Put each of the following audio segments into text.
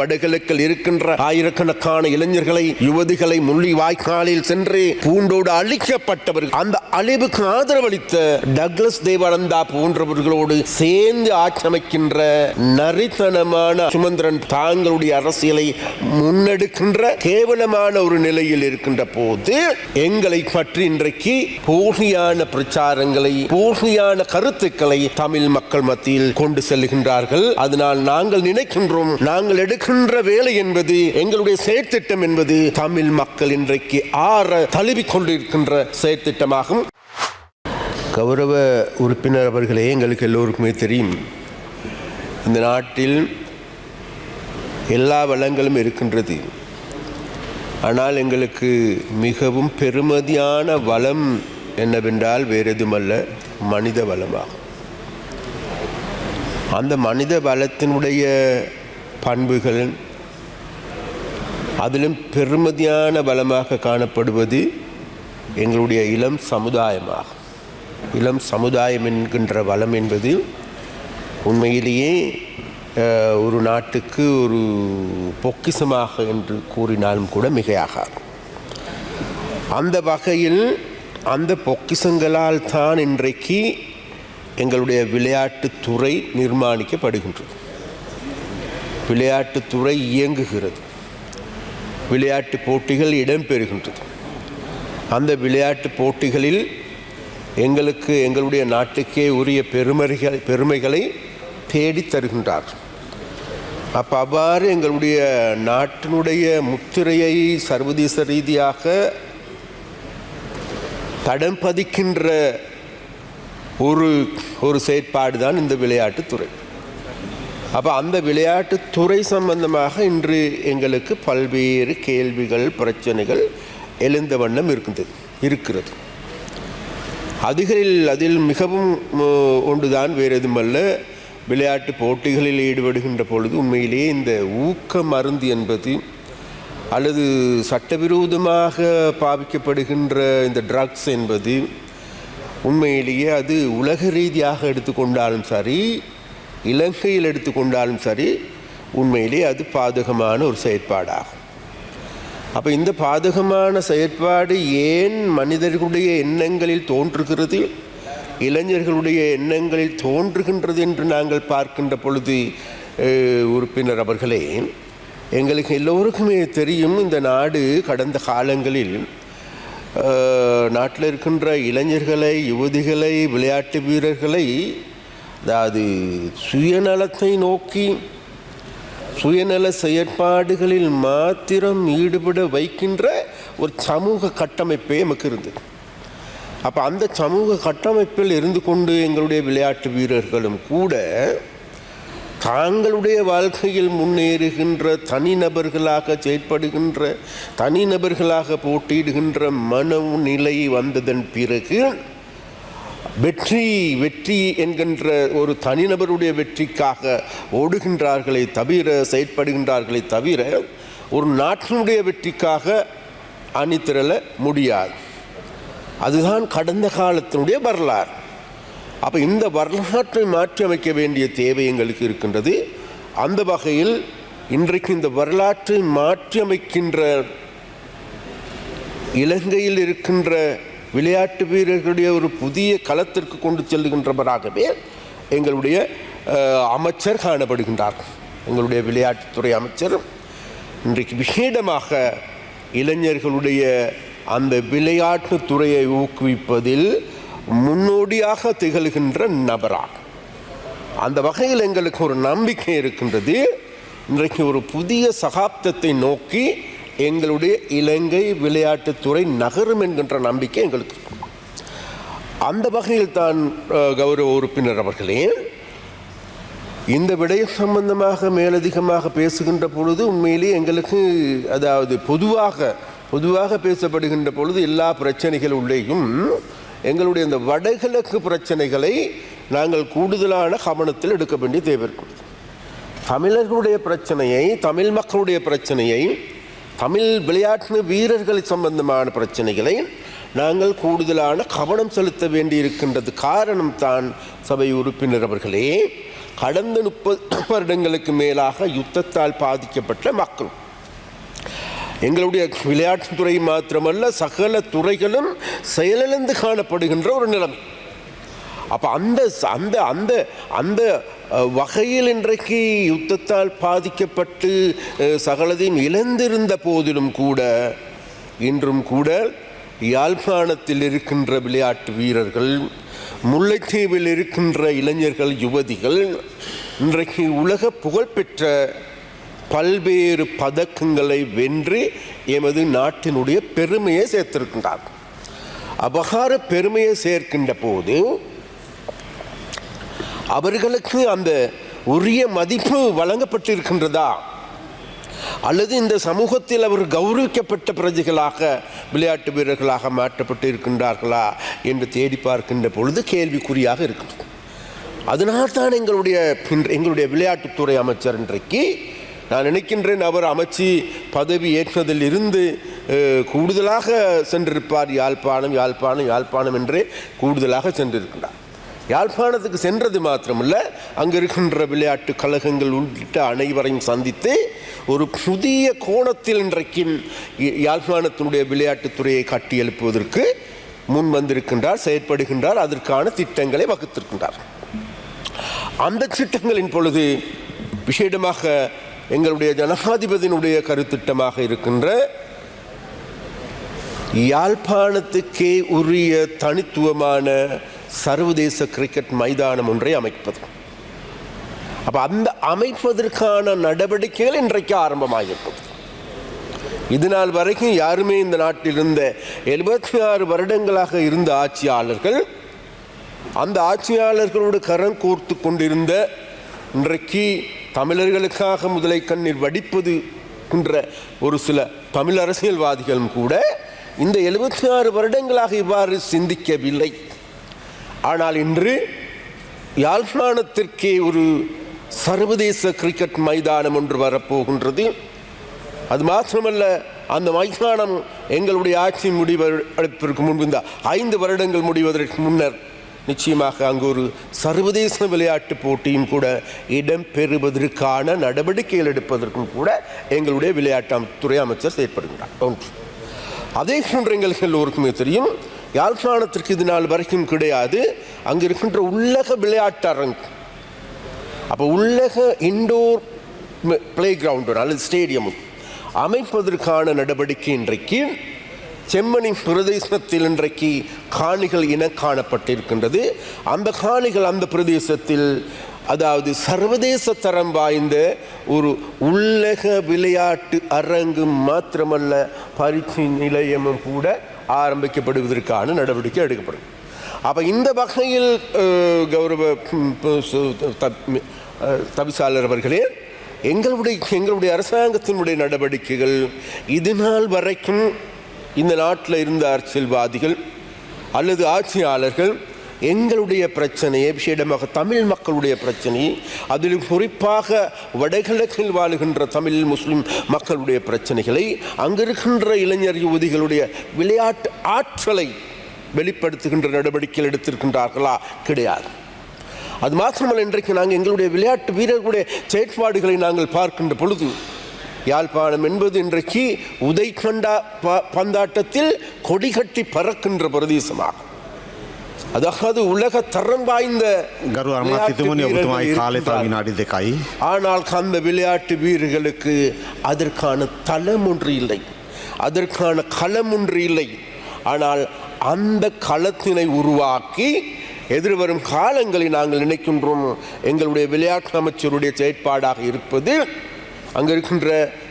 வடகிழக்கில் இருக்கின்ற ஆயிரக்கணக்கான இளைஞர்களை யுவதிகளை முள்ளி வாய்க்காலில் சென்று பூண்டோடு அழிக்கப்பட்டவர்கள். அந்த அழிவுக்கு ஆதரவளித்த டக்ளஸ் தேவானந்தா போன்றவர்களோடு சேர்ந்து ஆக்கிரமிக்கின்ற நரித்தனமான சுமந்திரன் தாங்களுடைய அரசியலை முன்னெடுக்கின்ற கேவலமான ஒரு நிலையில் இருக்கின்ற போது எங்களை பற்றி இன்றைக்கு போலியான பிரச்சாரங்களை போலியான கருத்துக்களை தமிழ் மக்கள் மத்தியில் கொண்டு செல்கின்றார்கள் அதனால் நாங்கள் நினைக்கின்றோம் நாங்கள் எடுக்க இருக்கின்ற வேலை என்பது எங்களுடைய செயற்திட்டம் என்பது தமிழ் மக்கள் இன்றைக்கு ஆற தழுவிக் கொண்டிருக்கின்ற செயற்திட்டமாகும். கௌரவ உறுப்பினர் அவர்களே எங்களுக்கு எல்லோருக்குமே தெரியும் இந்த நாட்டில் எல்லா வளங்களும் இருக்கின்றது. ஆனால் எங்களுக்கு மிகவும் பெருமதியான வளம் என்னவென்றால் வேறு எதுமல்ல மனித வளமாகும். அந்த மனித வளத்தினுடைய பண்புகள் அதிலும் பெருமதியான பலமாக காணப்படுவது எங்களுடைய இளம் சமுதாயமாகும் இளம் சமுதாயம் என்கின்ற வளம் என்பது உண்மையிலேயே ஒரு நாட்டுக்கு ஒரு பொக்கிசமாக என்று கூறினாலும் கூட மிகையாகாது. அந்த வகையில் அந்த பொக்கிசங்களால் தான் இன்றைக்கு எங்களுடைய விளையாட்டுத்துறை நிர்மாணிக்கப்படுகின்றது. விளையாட்டுத்துறை இயங்குகிறது. விளையாட்டு போட்டிகள் இடம்பெறுகின்றது. அந்த விளையாட்டு போட்டிகளில் எங்களுக்கு எங்களுடைய நாட்டுக்கே உரிய பெருமைகள் பெருமைகளை தேடித் தருகின்றார். அப்போ அவ்வாறு எங்களுடைய நாட்டினுடைய முத்திரையை சர்வதேச ரீதியாக தடம் பதிக்கின்ற ஒரு ஒரு செயற்பாடு தான் இந்த விளையாட்டுத்துறை அப்போ அந்த விளையாட்டு துறை சம்பந்தமாக இன்று எங்களுக்கு பல்வேறு கேள்விகள் பிரச்சனைகள் எழுந்த வண்ணம் இருக்கின்றது இருக்கிறது. அதுகளில் அதில் மிகவும் ஒன்றுதான் வேறு எதுமல்ல விளையாட்டு போட்டிகளில் ஈடுபடுகின்ற பொழுது உண்மையிலேயே இந்த ஊக்க மருந்து என்பது அல்லது சட்டவிரோதமாக பாவிக்கப்படுகின்ற இந்த ட்ரக்ஸ் என்பது உண்மையிலேயே அது உலக ரீதியாக எடுத்துக்கொண்டாலும் சரி இலங்கையில் எடுத்துக்கொண்டாலும் சரி உண்மையிலே அது பாதகமான ஒரு செயற்பாடாகும். அப்போ இந்த பாதகமான செயற்பாடு ஏன் மனிதர்களுடைய எண்ணங்களில் தோன்றுகிறது? இளைஞர்களுடைய எண்ணங்களில் தோன்றுகின்றது என்று நாங்கள் பார்க்கின்ற பொழுது உறுப்பினர் அவர்களே எங்களுக்கு எல்லோருக்குமே தெரியும் இந்த நாடு கடந்த காலங்களில் நாட்டில் இருக்கின்ற இளைஞர்களை யுவதிகளை விளையாட்டு வீரர்களை அதாவது சுயநலத்தை நோக்கி சுயநல செயற்பாடுகளில் மாத்திரம் ஈடுபட வைக்கின்ற ஒரு சமூக கட்டமைப்பே நமக்கு இருந்தது. அப்போ அந்த சமூக கட்டமைப்பில் இருந்து கொண்டு எங்களுடைய விளையாட்டு வீரர்களும் கூட தாங்களுடைய வாழ்க்கையில் முன்னேறுகின்ற தனிநபர்களாக செயற்படுகின்ற தனிநபர்களாக போட்டியிடுகின்ற மனநிலை வந்ததன் பிறகு வெற்றி வெற்றி என்கின்ற ஒரு தனிநபருடைய வெற்றிக்காக ஓடுகின்றார்களே தவிர செயற்படுகின்றார்களே தவிர ஒரு நாட்டினுடைய வெற்றிக்காக அணிதிரள முடியாது. அதுதான் கடந்த காலத்தினுடைய வரலாறு. அப்போ இந்த வரலாற்றை மாற்றி அமைக்க வேண்டிய தேவை எங்களுக்கு இருக்கின்றது. அந்த வகையில் இன்றைக்கு இந்த வரலாற்றை மாற்றி அமைக்கின்ற இலங்கையில் இருக்கின்ற விளையாட்டு வீரர்களுடைய ஒரு புதிய களத்திற்கு கொண்டு செல்லுகின்றவராகவே எங்களுடைய அமைச்சர் காணப்படுகின்றார். எங்களுடைய விளையாட்டுத்துறை அமைச்சர் இன்றைக்கு விசேடமாக இளைஞர்களுடைய அந்த விளையாட்டு துறையை ஊக்குவிப்பதில் முன்னோடியாக திகழ்கின்ற நபராக. அந்த வகையில் எங்களுக்கு ஒரு நம்பிக்கை இருக்கின்றது. இன்றைக்கு ஒரு புதிய சகாப்தத்தை நோக்கி எங்களுடைய இலங்கை விளையாட்டுத்துறை நகரும் என்கின்ற நம்பிக்கை எங்களுக்கு. அந்த வகையில் தான் கௌரவ உறுப்பினர் அவர்களே இந்த விடய சம்பந்தமாக மேலதிகமாக பேசுகின்ற பொழுது உண்மையிலே எங்களுக்கு அதாவது பொதுவாக பொதுவாக பேசப்படுகின்ற பொழுது எல்லா பிரச்சனைகள் உள்ளேயும் எங்களுடைய இந்த வடகிழக்கு பிரச்சனைகளை நாங்கள் கூடுதலான கவனத்தில் எடுக்க வேண்டிய தேவை இருக்கிறது. தமிழர்களுடைய பிரச்சனையை தமிழ் மக்களுடைய பிரச்சனையை தமிழ் விளையாட்டு வீரர்கள் சம்பந்தமான பிரச்சனைகளை நாங்கள் கூடுதலான கவனம் செலுத்த வேண்டியிருக்கின்றது காரணம் தான் சபை உறுப்பினர் அவர்களே. கடந்த முப்பது வருடங்களுக்கு மேலாக யுத்தத்தால் பாதிக்கப்பட்ட மக்கள். எங்களுடைய விளையாட்டுத்துறை மாத்திரமல்ல சகல துறைகளும் செயலிழந்து காணப்படுகின்ற ஒரு நிலைமை. அப்போ அந்த அந்த அந்த அந்த வகையில் இன்றைக்கு யுத்தத்தால் பாதிக்கப்பட்டு சகலதையும் இழந்திருந்த போதிலும் கூட இன்றும் கூட யாழ்ப்பாணத்தில் இருக்கின்ற விளையாட்டு வீரர்கள் முல்லைத்தீவில் இருக்கின்ற இளைஞர்கள் யுவதிகள் இன்றைக்கு உலக புகழ்பெற்ற பல்வேறு பதக்கங்களை வென்று எமது நாட்டினுடைய பெருமையை சேர்த்திருக்கின்றார் அபகார பெருமையை சேர்க்கின்ற போது அவர்களுக்கு அந்த உரிய மதிப்பு வழங்கப்பட்டிருக்கின்றதா? அல்லது இந்த சமூகத்தில் அவர் கௌரவிக்கப்பட்ட பிரஜைகளாக விளையாட்டு வீரர்களாக மாற்றப்பட்டு இருக்கின்றார்களா என்று தேடி பார்க்கின்ற பொழுது கேள்விக்குறியாக இருக்கின்றது அதனால்தான் எங்களுடைய எங்களுடைய விளையாட்டுத்துறை அமைச்சர் இன்றைக்கு நான் நினைக்கின்றேன் அவர் அமைச்சு பதவி ஏற்றதில் இருந்து கூடுதலாக சென்றிருப்பார். யாழ்ப்பாணம் யாழ்ப்பாணம் யாழ்ப்பாணம் என்றே கூடுதலாக சென்றிருக்கின்றார். யாழ்ப்பாணத்துக்கு சென்றது மாத்திரமல்ல அங்கே இருக்கின்ற விளையாட்டு கழகங்கள் உள்ளிட்ட அனைவரையும் சந்தித்து ஒரு புதிய கோணத்தில் இன்றைக்கும் யாழ்ப்பாணத்தினுடைய விளையாட்டுத்துறையை காட்டி எழுப்புவதற்கு முன் வந்திருக்கின்றார் செயற்படுகின்றார் அதற்கான திட்டங்களை வகுத்திருக்கின்றார். அந்த திட்டங்களின் பொழுது விசேடமாக எங்களுடைய ஜனாதிபதியினுடைய கருத்திட்டமாக இருக்கின்ற யாழ்ப்பாணத்துக்கே உரிய தனித்துவமான சர்வதேச கிரிக்கெட் மைதானம் ஒன்றை அமைப்பது. அப்போ அந்த அமைப்பதற்கான நடவடிக்கைகள் இன்றைக்கு ஆரம்பமாகிருப்பது இது நாள் வரைக்கும் யாருமே இந்த நாட்டில் இருந்த எழுபத்தி ஆறு வருடங்களாக இருந்த ஆட்சியாளர்கள் அந்த ஆட்சியாளர்களோடு கரம் கோர்த்து கொண்டிருந்த இன்றைக்கு தமிழர்களுக்காக முதலை கண்ணீர் வடிப்பது என்ற ஒரு சில தமிழ் அரசியல்வாதிகளும் கூட இந்த எழுபத்தி ஆறு வருடங்களாக இவ்வாறு சிந்திக்கவில்லை. ஆனால் இன்று யாழ்ப்பாணத்திற்கே ஒரு சர்வதேச கிரிக்கெட் மைதானம் ஒன்று வரப்போகின்றது. அது மாத்திரமல்ல அந்த மைதானம் எங்களுடைய ஆட்சி முடிவெடுப்பதற்கு முன்பு இந்த ஐந்து வருடங்கள் முடிவதற்கு முன்னர் நிச்சயமாக அங்கு ஒரு சர்வதேச விளையாட்டு போட்டியும் கூட இடம்பெறுவதற்கான நடவடிக்கைகள் எடுப்பதற்கும் கூட எங்களுடைய விளையாட்டு துறை அமைச்சர் செயற்படுகிறார் ஒன்று. அதே போன்று எங்களுக்கு எல்லோருக்குமே தெரியும் யாழ்ப்பாணத்திற்கு இது நாள் வரைக்கும் கிடையாது. அங்கே இருக்கின்ற உள்ளக விளையாட்டு அரங்கு அப்போ உள்ளக இண்டோர் பிளே கிரவுண்டு அல்லது ஸ்டேடியமும் அமைப்பதற்கான நடவடிக்கை இன்றைக்கு செம்மணி பிரதேசத்தில் இன்றைக்கு காணிகள் இன காணப்பட்டிருக்கின்றது. அந்த காணிகள் அந்த பிரதேசத்தில் அதாவது சர்வதேச தரம் வாய்ந்த ஒரு உள்ளக விளையாட்டு அரங்கு மாத்திரமல்ல பயிற்சி நிலையமும் கூட ஆரம்பிக்கப்படுவதற்கான நடவடிக்கை எடுக்கப்படும். அப்போ இந்த வகையில் கௌரவ தவிசாளர் அவர்களே எங்களுடைய எங்களுடைய அரசாங்கத்தினுடைய நடவடிக்கைகள் இது நாள் வரைக்கும் இந்த நாட்டில் இருந்த அரசியல்வாதிகள் அல்லது ஆட்சியாளர்கள் எங்களுடைய பிரச்சனையை விசேடமாக தமிழ் மக்களுடைய பிரச்சனை அதிலும் குறிப்பாக வடகிழக்கில் வாழுகின்ற தமிழ் முஸ்லிம் மக்களுடைய பிரச்சனைகளை அங்கிருக்கின்ற இளைஞர் யுவதிகளுடைய விளையாட்டு ஆற்றலை வெளிப்படுத்துகின்ற நடவடிக்கைகள் எடுத்திருக்கின்றார்களா? கிடையாது. அது மாத்திரமல்ல இன்றைக்கு நாங்கள் எங்களுடைய விளையாட்டு வீரர்களுடைய செயற்பாடுகளை நாங்கள் பார்க்கின்ற பொழுது யாழ்ப்பாணம் என்பது இன்றைக்கு உதைக்கண்டா ப- பந்தாட்டத்தில் கொடிகட்டி பறக்கின்ற பிரதேசமாகும். அதாவது உலக தரம் வாய்ந்த ஆனால் அந்த விளையாட்டு வீரர்களுக்கு அதற்கான தளம் ஒன்று இல்லை. அதற்கான களம் ஒன்று இல்லை. ஆனால் அந்த களத்தினை உருவாக்கி எதிர்வரும் காலங்களை நாங்கள் நினைக்கின்றோம் எங்களுடைய விளையாட்டு அமைச்சருடைய செயற்பாடாக இருப்பது அங்கிருக்கின்ற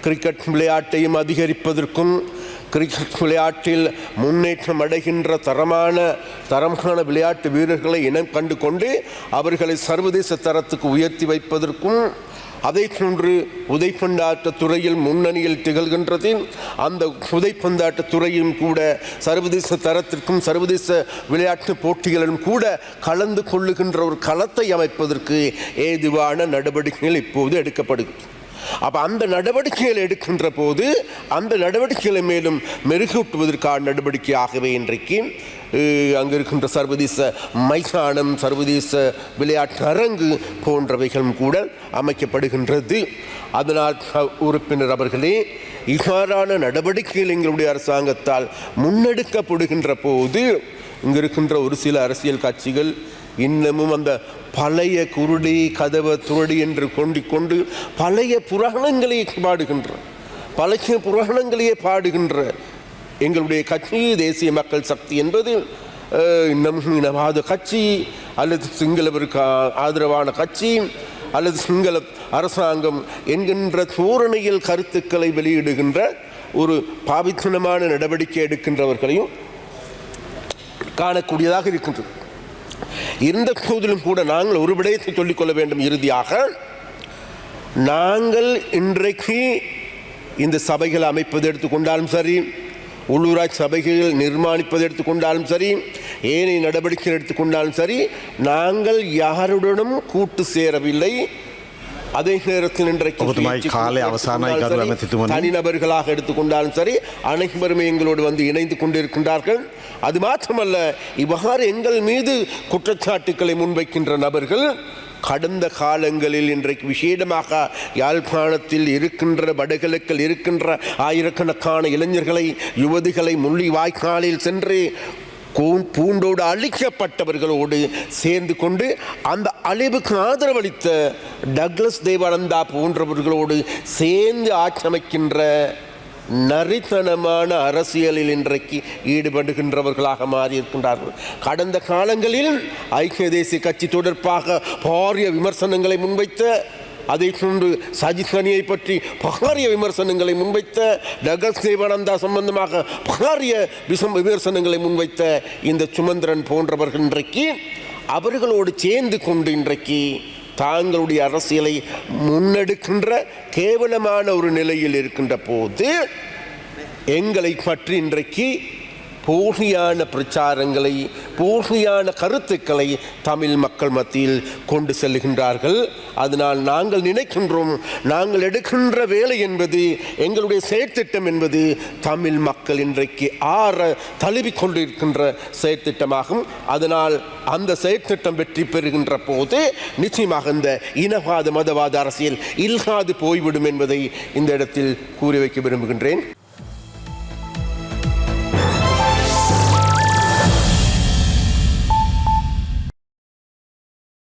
கிரிக்கெட் விளையாட்டையும் அதிகரிப்பதற்கும் கிரிக்கெட் விளையாட்டில் முன்னேற்றம் அடைகின்ற தரமான தரமான விளையாட்டு வீரர்களை இனம் கண்டு கொண்டு அவர்களை சர்வதேச தரத்துக்கு உயர்த்தி வைப்பதற்கும் அதை போன்று உதைப்பந்தாட்ட துறையில் முன்னணியில் திகழ்கின்றது அந்த உதைப்பந்தாட்ட துறையும் கூட சர்வதேச தரத்திற்கும் சர்வதேச விளையாட்டு போட்டிகளிலும் கூட கலந்து கொள்ளுகின்ற ஒரு களத்தை அமைப்பதற்கு ஏதுவான நடவடிக்கைகள் இப்போது எடுக்கப்படுகிறது. அப்போ அந்த நடவடிக்கைகளை எடுக்கின்ற போது அந்த நடவடிக்கைகளை மேலும் மெருகூட்டுவதற்கான நடவடிக்கையாகவே இன்றைக்கு அங்கே அங்கு இருக்கின்ற சர்வதேச மைதானம் சர்வதேச விளையாட்டு அரங்கு போன்றவைகளும் கூட அமைக்கப்படுகின்றது. அதனால் உறுப்பினர் அவர்களே இவ்வாறான நடவடிக்கைகள் எங்களுடைய அரசாங்கத்தால் முன்னெடுக்கப்படுகின்ற போது இங்கிருக்கின்ற ஒரு சில அரசியல் கட்சிகள் இன்னமும் அந்த பழைய குருடி கதவ துருடி என்று கொண்டிக்கொண்டு பழைய புராணங்களை பாடுகின்ற பழைய புராணங்களையே பாடுகின்ற எங்களுடைய கட்சி தேசிய மக்கள் சக்தி என்பது அஹ், இனவாத கட்சி அல்லது சிங்களவருக்கு ஆதரவான கட்சி அல்லது சிங்கள அரசாங்கம் என்கின்ற தோரணையில் கருத்துக்களை வெளியிடுகின்ற ஒரு பாவித்தனமான நடவடிக்கை எடுக்கின்றவர்களையும் காணக்கூடியதாக இருக்கின்றது. இருந்த போதிலும் கூட நாங்கள் ஒரு விடயத்தை சொல்லிக்கொள்ள வேண்டும் இறுதியாக. நாங்கள் இன்றைக்கு இந்த சபைகள் அமைப்பது எடுத்துக்கொண்டாலும் சரி உள்ளூராட்சி சபைகள் நிர்மாணிப்பது எடுத்துக்கொண்டாலும் சரி ஏனைய நடவடிக்கைகள் எடுத்துக்கொண்டாலும் சரி நாங்கள் யாருடனும் கூட்டு சேரவில்லை. அதே நேரத்தில் இன்றைக்கு காலை அவசான தனிநபர்களாக எடுத்துக்கொண்டாலும் சரி அனைவருமே எங்களோடு வந்து இணைந்து கொண்டிருக்கின்றார்கள். அது மாத்திரமல்ல இவ்வாறு எங்கள் மீது குற்றச்சாட்டுக்களை முன்வைக்கின்ற நபர்கள் கடந்த காலங்களில் இன்றைக்கு விசேடமாக யாழ்ப்பாணத்தில் இருக்கின்ற வடகிழக்கில் இருக்கின்ற ஆயிரக்கணக்கான இளைஞர்களை யுவதிகளை முள்ளி வாய்க்காலில் சென்று கூ- பூண்டோடு அழிக்கப்பட்டவர்களோடு சேர்ந்து கொண்டு அந்த அழிவுக்கு ஆதரவளித்த டக்ளஸ் தேவானந்தா போன்றவர்களோடு சேர்ந்து ஆட்சமைக்கின்ற நரித்தனமான அரசியலில் இன்றைக்கு ஈடுபடுகின்றவர்களாக மாறியிருக்கின்றார்கள். கடந்த காலங்களில் ஐக்கிய தேசிய கட்சி தொடர்பாக பாரிய விமர்சனங்களை முன்வைத்த அதை கொண்டு சஜித் பற்றி பாரிய விமர்சனங்களை முன்வைத்த டகஸ் தேவானந்தா சம்பந்தமாக பாரிய விசம் விமர்சனங்களை முன்வைத்த இந்த சுமந்திரன் போன்றவர்கள் இன்றைக்கு அவர்களோடு சேர்ந்து கொண்டு இன்றைக்கு தாங்களுடைய அரசியலை முன்னெடுக்கின்ற கேவலமான ஒரு நிலையில் இருக்கின்ற போது எங்களை பற்றி இன்றைக்கு போலியான பிரச்சாரங்களை போலியான கருத்துக்களை தமிழ் மக்கள் மத்தியில் கொண்டு செல்லுகின்றார்கள். அதனால் நாங்கள் நினைக்கின்றோம் நாங்கள் எடுக்கின்ற வேலை என்பது எங்களுடைய செயற்திட்டம் என்பது தமிழ் மக்கள் இன்றைக்கு ஆற தழுவி கொண்டிருக்கின்ற செயற்திட்டமாகும். அதனால் அந்த செயற்திட்டம் வெற்றி பெறுகின்ற போது நிச்சயமாக இந்த இனவாத மதவாத அரசியல் இல்லாது போய்விடும் என்பதை இந்த இடத்தில் கூறி வைக்க விரும்புகின்றேன்.